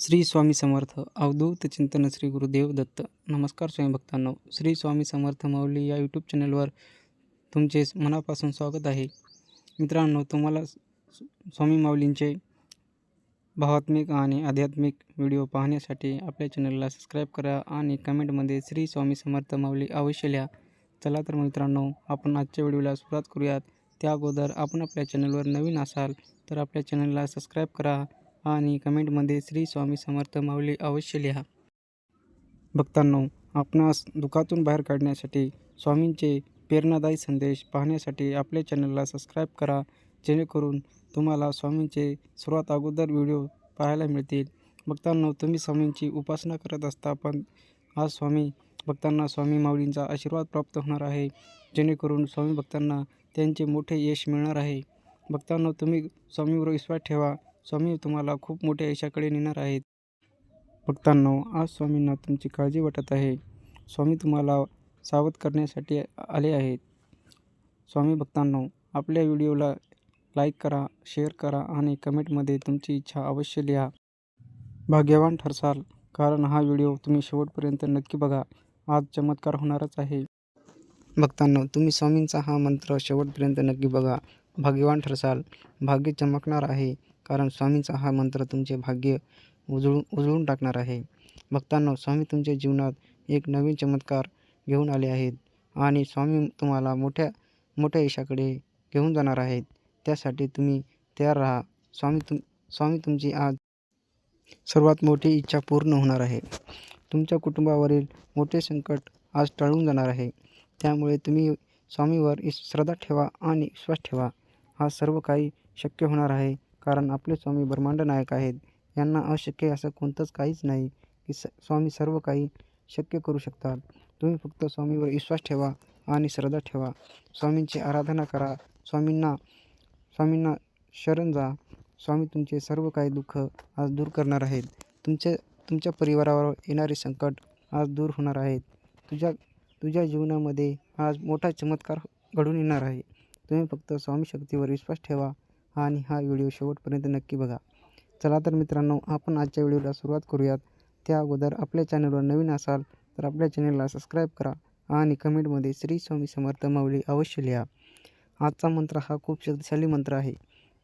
श्री स्वामी समर्थ अवधूत चिंतन श्री गुरुदेव दत्त. नमस्कार स्वामी भक्तांनो श्री स्वामी समर्थ माऊली या यूट्यूब चॅनलवर तुमचे मनापासून स्वागत आहे. मित्रांनो तुम्हाला स्वामी माऊलींचे भावात्मिक आणि आध्यात्मिक व्हिडिओ पाहण्यासाठी आपल्या चॅनलला सबस्क्राईब करा आणि कमेंटमध्ये श्री स्वामी समर्थ माऊली अवश्य लिहा. चला तर मित्रांनो आपण आजच्या व्हिडिओला सुरुवात करूयात. त्या अगोदर आपण आपल्या चॅनलवर नवीन असाल तर आपल्या चॅनलला सबस्क्राईब करा. आणि कमेंटमध्ये श्री स्वामी समर्थ माऊली अवश्य लिहा. भक्तांनो आपणास दुःखातून बाहेर काढण्यासाठी स्वामींचे प्रेरणादायी संदेश पाहण्यासाठी आपल्या चॅनलला सबस्क्राईब करा जेणेकरून तुम्हाला स्वामींचे सर्वात अगोदर व्हिडिओ पाहायला मिळतील. भक्तांनो तुम्ही स्वामींची उपासना करत असता पण आज स्वामी भक्तांना स्वामी माऊलींचा आशीर्वाद प्राप्त होणार आहे जेणेकरून स्वामी भक्तांना त्यांचे मोठे यश मिळणार आहे. भक्तांनो तुम्ही स्वामीवर विश्वास ठेवा स्वामी तुम्हाला खूप मोठ्या यशाकडे नेणार आहेत. भक्तांनो आज स्वामींना तुमची काळजी वाटत आहे. स्वामी तुम्हाला सावध करण्यासाठी आले आहेत. स्वामी भक्तांनो आपल्या व्हिडिओला लाईक करा शेअर करा आणि कमेंटमध्ये तुमची इच्छा अवश्य लिहा. भाग्यवान ठरसाल कारण हा व्हिडिओ तुम्ही शेवटपर्यंत नक्की बघा. आज चमत्कार होणारच आहे. भक्तांनो तुम्ही स्वामींचा हा मंत्र शेवटपर्यंत नक्की बघा. भाग्यवान ठरसाल भाग्य चमकणार आहे. कारण स्वामींचा हा मंत्र तुमचे भाग्य उजळून उजळून टाकणार आहे. भक्तांनो स्वामी तुमच्या जीवनात एक नवीन चमत्कार घेऊन आले आहेत आणि स्वामी तुम्हाला मोठ्या मोठ्या यशाकडे घेऊन जाणार आहेत. त्यासाठी तुम्ही तयार राहा. स्वामी तुम स्वामी तुमची आज सर्वात मोठी इच्छा पूर्ण होणार आहे. तुमच्या कुटुंबावरील मोठे संकट आज टळून जाणार आहे. त्यामुळे तुम्ही स्वामीवर श्रद्धा ठेवा आणि विश्वास ठेवा. हा सर्व काही शक्य होणार आहे. कारण आपले स्वामी ब्रह्मांड नायक आहेत. यांना अशक्य असं कोणतंच काहीच नाही की स स्वामी सर्व काही शक्य करू शकतात. तुम्ही फक्त स्वामीवर विश्वास ठेवा आणि श्रद्धा ठेवा. स्वामींची आराधना करा. स्वामींना स्वामींना शरण जा. स्वामी तुमचे सर्व काही दुःख आज दूर करणार आहेत. तुमच्या तुमच्या परिवारावर येणारे संकट आज दूर होणार आहेत. तुझ्या तुझ्या जीवनामध्ये आज मोठा चमत्कार घडून येणार आहे. तुम्ही फक्त स्वामी शक्तीवर विश्वास ठेवा. आणि हा व्हिडिओ शेवटपर्यंत नक्की बघा. चला तर मित्रांनो आपण आजच्या व्हिडिओला सुरुवात करूयात. त्या अगोदर आपल्या चॅनलवर नवीन असाल तर आपल्या चॅनलला सबस्क्राईब करा आणि कमेंटमध्ये श्री स्वामी समर्थ माऊली अवश्य लिहा. आजचा मंत्र हा खूप शक्तिशाली मंत्र आहे.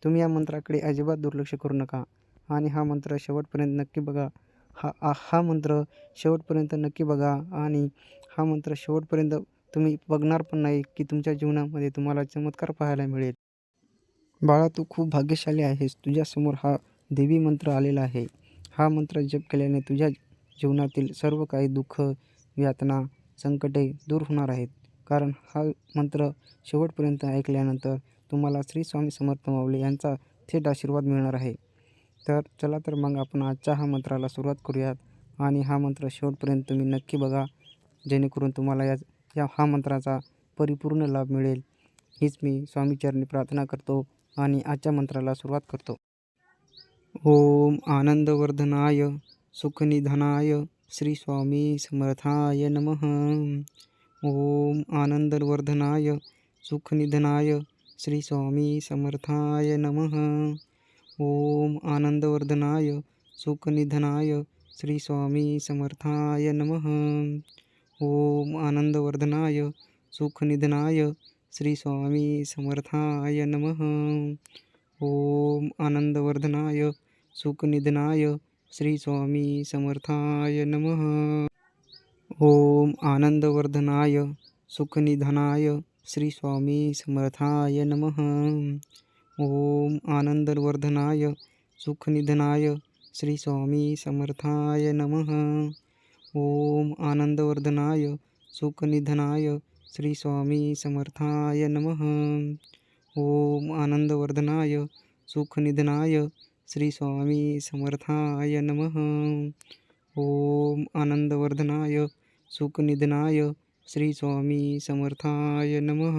तुम्ही या मंत्राकडे अजिबात दुर्लक्ष करू नका आणि हा मंत्र शेवटपर्यंत नक्की बघा. हा हा मंत्र शेवटपर्यंत नक्की बघा आणि हा मंत्र शेवटपर्यंत तुम्ही बघणार पण नाही की तुमच्या जीवनामध्ये तुम्हाला चमत्कार पाहायला मिळेल. बाळा तू खूप भाग्यशाली आहेस. तुझ्यासमोर हा देवी मंत्र आलेला आहे. हा मंत्र जप केल्याने तुझ्या जीवनातील सर्व काही दुःख यातना संकटे दूर होणार आहेत. कारण हा मंत्र शेवटपर्यंत ऐकल्यानंतर तुम्हाला श्री स्वामी समर्थ मावले यांचा थेट आशीर्वाद मिळणार आहे. तर चला तर मग आपण आजच्या हा मंत्राला सुरुवात करूयात आणि हा मंत्र शेवटपर्यंत तुम्ही नक्की बघा. जेणेकरून तुम्हाला या या हा मंत्राचा परिपूर्ण लाभ मिळेल. हीच मी स्वामीचरणी प्रार्थना करतो. आणि आजच्या मंत्राला सुरुवात करतो. ओम आनंदवर्धनाय सुखनिधनाय श्री स्वामी समर्थाय नम. ओम आनंदवर्धनाय सुखनिधनाय श्री स्वामी समर्थाय नम. ओम आनंदवर्धनाय सुखनिधनाय श्री स्वामी समर्थाय नम. ओम आनंदवर्धनाय सुखनिधनाय श्री स्वामी समर्थाय नमः। ओम आनंदवर्धनाय सुखनिधनाय श्री स्वामी समर्थाय नमः। ओम आनंदवर्धनाय सुखनिधनाय श्री स्वामी समर्थाय नमः। ओम आनंदवर्धनाय सुखनिधनाय श्री स्वामी समर्थाय नमः। ओम आनंदवर्धनाय सुखनिधनाय श्री स्वामी समर्थाय नमः। ओम आनंदवर्धनाय सुखनिधनाय श्री स्वामी समर्थाय नमः। ओम आनंदवर्धनाय सुखनिधनाय श्री स्वामी समर्थाय नमः।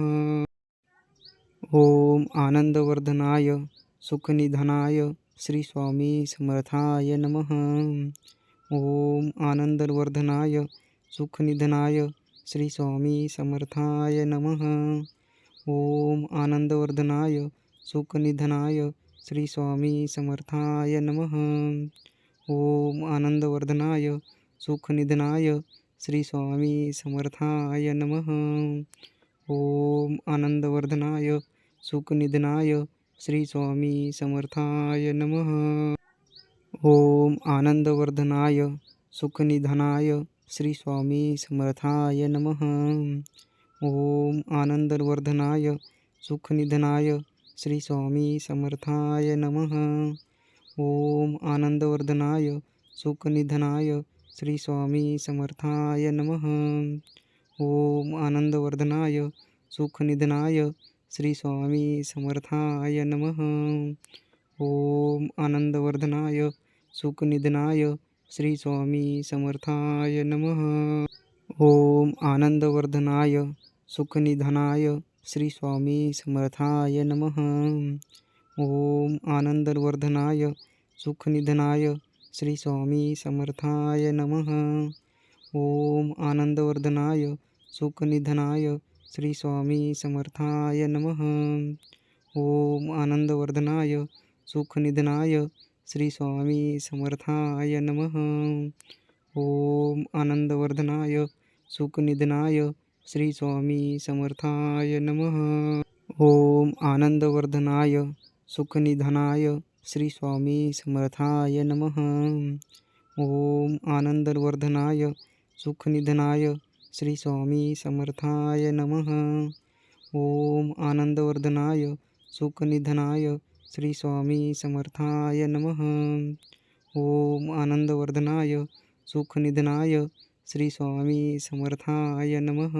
ओम आनंदवर्धनाय सुखनिधनाय श्री स्वामी समर्थाय नमः। ओम आनंदवर्धनाय सुखनिधनाय श्री स्वामी समर्थाय नमः. ओम आनंदवर्धनाय सुखनिधनाय श्री स्वामी समर्थाय नमः. ओम आनंदवर्धनाय सुखनिधनाय श्री स्वामी समर्थाय नमः. ओम आनंदवर्धनाय सुखनिधनाय श्री स्वामी समर्थाय नमः. ओम आनंदवर्धनाय सुखनिधनाय श्री स्वामी समर्थाय नमः. ओम आनंदवर्धनाय सुखनिधनाय श्री स्वामी समर्थाय नमः. ओम आनंदवर्धनाय सुखनिधनाय श्री स्वामी समर्थाय नमः. ओम आनंदवर्धनाय सुखनिधनाय श्री स्वामी समर्थाय नमः. ओम आनंदवर्धनाय सुखनिधनाय श्री स्वामी समर्थाय नमः. ओम आनंदवर्धनाय सुखनिधनाय श्री स्वामी समर्थाय नमः. ओम आनंदवर्धनाय सुखनिधनाय श्री स्वामी समर्थाय नमः. ओम आनंदवर्धनाय सुखनिधनाय श्री स्वामी समर्थाय नमः. ओम आनंदवर्धनाय सुखनिधनाय श्री स्वामी समर्थाय नमः. ओम आनंदवर्धनाय सुखनिधनाय श्री स्वामी समर्थाय नम. ओम आनंदवर्धनाय सुखनिधनाय श्री स्वामी समर्थाय नमः. ओम आनंदवर्धनाय सुखनिधनाय श्री स्वामी समर्थाय नमः. ओम आनंदवर्धनाय सुखनिधनाय श्री स्वामी समर्थाय नमः. ओम आनंदवर्धनाय सुखनिधनाय श्री स्वामी समर्थाय नमः.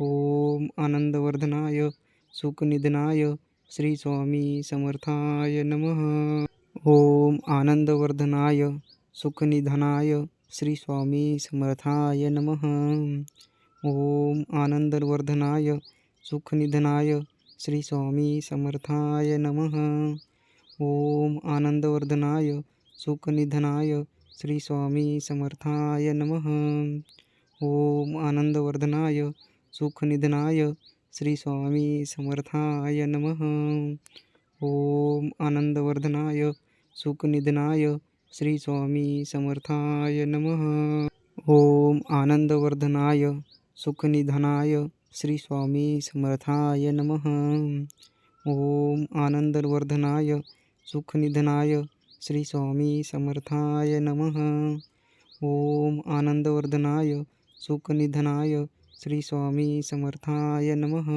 ओम आनंदवर्धनाय सुखनिधनाय श्री स्वामी समर्थाय नमः. ओम आनंदवर्धनाय सुखनिधनाय श्री स्वामी समर्थाय नमः. ओम आनंदवर्धनाय सुखनिधनाय श्री स्वामी समर्थाय नमः. ओम आनंदवर्धनाय सुखनिधनाय श्री स्वामी समर्थाय नमः. ओम आनंदवर्धनाय सुखनिधनाय श्री स्वामी समर्थाय नमः. ओम आनंदवर्धनाय सुखनिधनाय श्री स्वामी समर्थाय नमः. ओम आनंदवर्धनाय सुखनिधनाय श्री स्वामी समर्थाय नमः. ओम आनंदवर्धनाय सुखनिधनाय श्री स्वामी समर्थाय नमः. ओम आनंदवर्धनाय सुखनिधनाय श्री स्वामी समर्थाय नमः.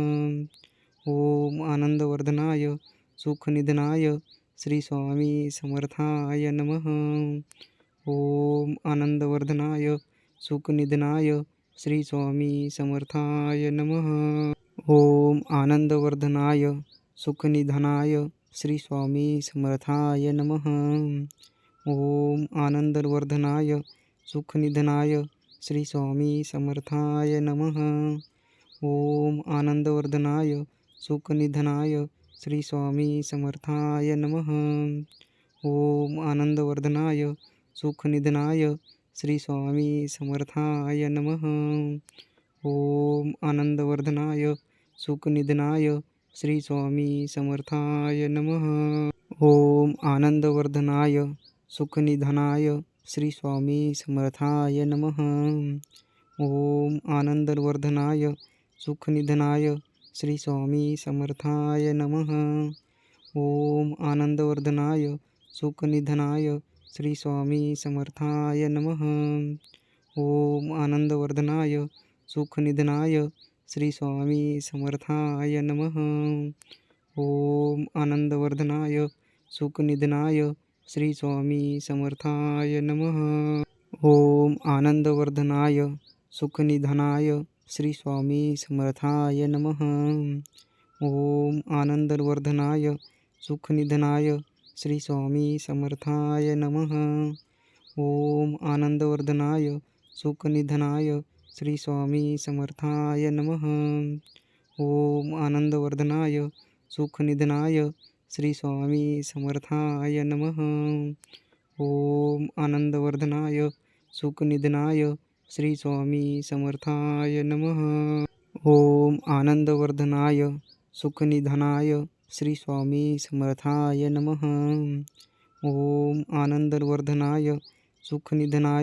ओम आनंदवर्धनाय सुखनिधनाय श्री स्वामी समर्थाय नमः. ओम आनंदवर्धनाय सुखनिधनाय श्री स्वामी समर्थाय नमः. ओम आनंदवर्धनाय सुखनिधनाय श्री स्वामी समर्थाय नम. ओम आनंदवर्धनाय सुखनिधनाय श्री स्वामी समर्थाय नमः. ओम आनंदवर्धनाय सुखनिधनाय श्री स्वामी समर्थाय नम. ओम आनंदवर्धनाय सुखनिधनाय श्री स्वामी समर्थाय नमः. ओम आनंदवर्धनाय सुखनिधनाय श्री स्वामी समर्थाय नमः. ओम आनंदवर्धनाय सुखनिधनाय श्री स्वामी समर्थाय नमः. ओम आनंदवर्धनाय सुखनिधनाय श्री स्वामी समर्थाय नमः. ओम आनंदवर्धनाय सुखनिधनाय श्री स्वामी समर्थाय नमः। ओम आनंदवर्धनाय सुखनिधनाय श्री स्वामी समर्थाय नमः। ओम आनंदवर्धनाय सुखनिधनाय श्री स्वामी समर्थाय नमः। ओम आनंदवर्धनाय सुखनिधनाय श्री स्वामी समर्थाय नमः। ओम आनंदवर्धनाय सुखनिधनाय श्री स्वामी समर्थाय नमः. ओम आनंदवर्धनाय सुखनिधनाय श्री स्वामी समर्थाय नमः. ओम आनंदवर्धनाय सुखनिधनाय श्री स्वामी समर्थाय नम. ओम आनंदवर्धनाय सुखनिधनाय श्री स्वामी समर्थाय नमः. ओम आनंदवर्धनाय सुखनिधनाय श्री स्वामी समर्थाय नमः. ओम आनंदवर्धनाय सुखनिधनाय